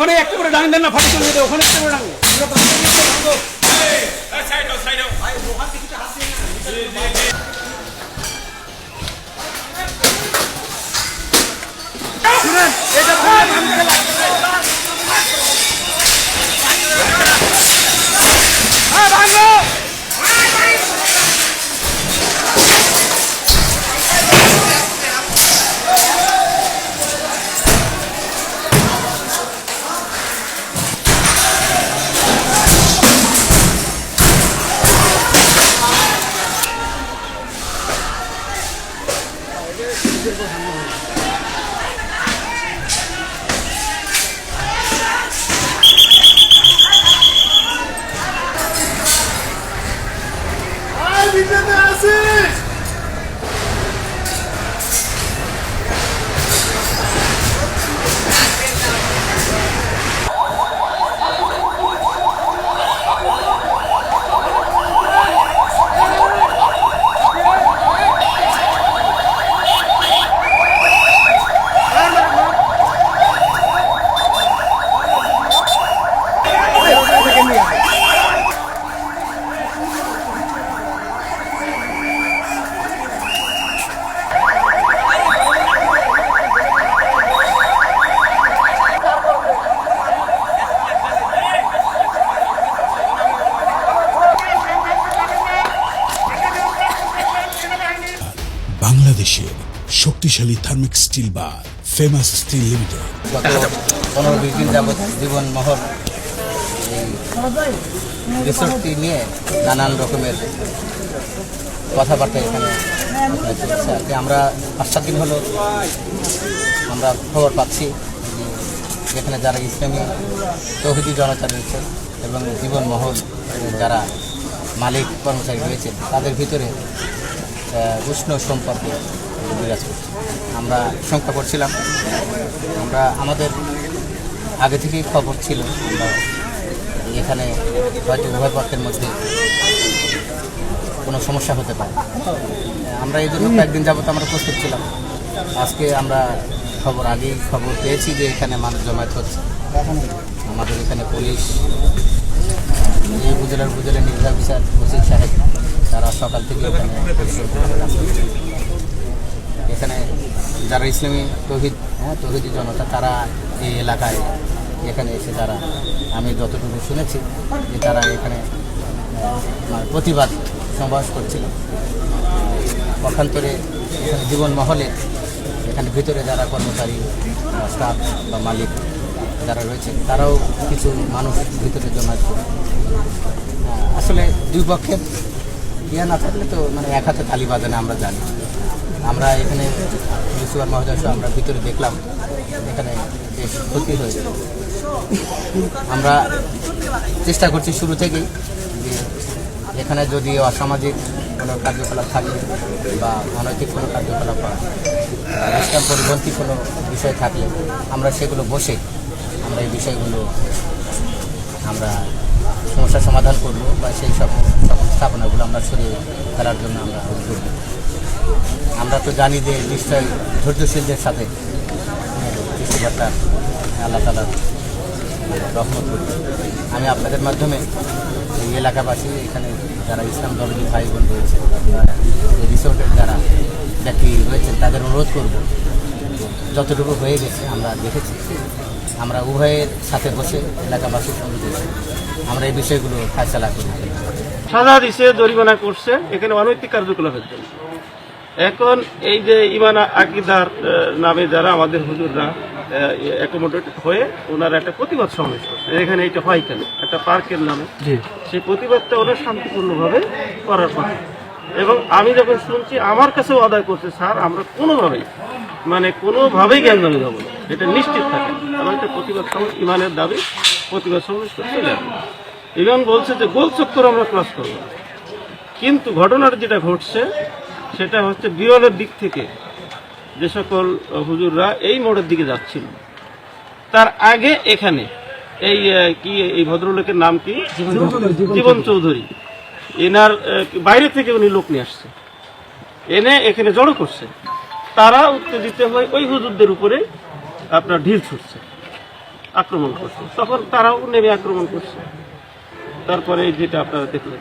ওখানে একটা করে ডাং দেন না ফাটে চলে যেতে ওখানে একটা করে ডাং বাংলাদেশের শক্তিশালী থার্মিক স্টিল বা ফেমাস স্টিল লিমিটেড। জীবন মহল রিসোর্টটি নিয়ে নানান রকমের কথাবার্তা এখানে আমরা পাঁচ দিন হলো আমরা খবর পাচ্ছি যে এখানে যারা ইসলামী তৌহিদি জনতা রয়েছে এবং জীবন মহল যারা মালিক, কর্মচারী রয়েছে, তাদের ভিতরে উষ্ণ সম্পর্ক বিরাজ করছে। আমরা শঙ্কা করছিলাম। আমরা আমাদের আগে থেকেই খবর ছিল, আমরা এখানে হয়তো উভয় পক্ষের মধ্যে কোনো সমস্যা হতে পারে। আমরা এই জন্য কয়েকদিন যাবত আমরা প্রস্তুত ছিলাম। আজকে আমরা খবর আগেই খবর পেয়েছি যে এখানে মানুষ জমায়েত হচ্ছে। আমাদের এখানে পুলিশ উপজেলার উপজেলা নির্বাহী অফিসার ওসি সাহেব তারা সকাল থেকে এখানে। এখানে যারা ইসলামী তহিদ হ্যাঁ তহিদি জনতা তারা এই এলাকায় এখানে এসে তারা আমি যতটুকু শুনেছি যে তারা এখানে প্রতিবাদ সমাবেশ করছিল পক্ষান্তরে এখানে জীবন মহলে এখানে ভিতরে যারা কর্মচারী স্টাফ বা মালিক যারা রয়েছে তারাও কিছু মানুষ ভিতরে আহ, আসলে দুই পক্ষের ইয়ে না থাকলে তো মানে এক হাতে তালি বাজে না, আমরা জানি। আমরা এখানে সুয়ার মহাজয় আমরা ভিতরে দেখলাম, এখানে বেশ ক্ষতি হয়েছে। আমরা চেষ্টা করছি শুরু থেকেই যে এখানে যদি অসামাজিক কোনো কার্যকলাপ থাকে বা অনৈতিক কোনো কার্যকলাপ বা ইসলাম পরিপন্থী কোনো বিষয় থাকলে আমরা সেগুলো বসে আমরা এই বিষয়গুলো আমরা সমস্যার সমাধান করব বা সেই সব স্থাপনাগুলো আমরা সরিয়ে ফেলার জন্য আমরা নেব। আমরা তো জানি যে নিশ্চয়ই ধৈর্যশীলদের সাথে সৃষ্টিকর্তার আল্লাহ তালার রহমত করবে আমি আপনাদের মাধ্যমে এই এলাকাবাসী, এখানে যারা ইসলাম ধর্মী ভাই বোন রয়েছে রিসোর্টের যারা ব্যক্তি রয়েছেন, তাদের অনুরোধ করব, যতটুকু হয়ে গেছে আমরা দেখেছি আমরা উভয়ের সাথে বসে এলাকাবাসীর সঙ্গে বসে আমরা এই বিষয়গুলো ফায়সালা করি। সাজা দিছে জরিমানা করছে। এখানে অনৈতিক কার্যকলাপের জন্য এখন এই যে ইমানা আকিদার নামে যারা আমাদের হুজুররা অ্যাকোমোডেটেড হয়ে ওনারা একটা প্রতিবাদ সমাবেশ করছে। এখানে এটা হয় কেন? একটা পার্কের নামে। সেই প্রতিবাদটা ওরা শান্তিপূর্ণভাবে করার কথা এবং আমি যখন শুনছি আমার কাছেও আদায় করছে স্যার আমরা কোনোভাবেই মানে কোনোভাবেই জ্ঞানজামি যাব না। এটা নিশ্চিত থাকে। আমার একটা প্রতিবাদ ইমানের দাবি প্রতিবাদ সমাবেশ যাবে ইমান বলছে যে গোল চক্কর আমরা ক্রস করব। কিন্তু ঘটনার যেটা ঘটছে সেটা হচ্ছে বিরলের দিক থেকে যে সকল হুজুররা এই মোড়ের দিকে যাচ্ছিল। তার আগে এখানে এই কি এই ভদ্রলোকের নাম কি? জীবন চৌধুরী। এনার বাইরে থেকে উনি লোক নিয়ে আসছে। এনে এখানে জড়ো করছে। তারা উত্তেজিত হয়ে ওই হুজুরদের উপরে আপনার ঢিল ছুটছে, আক্রমণ করছে। তখন তারাও নেমে আক্রমণ করছে। তারপরে যেটা আপনারা দেখলেন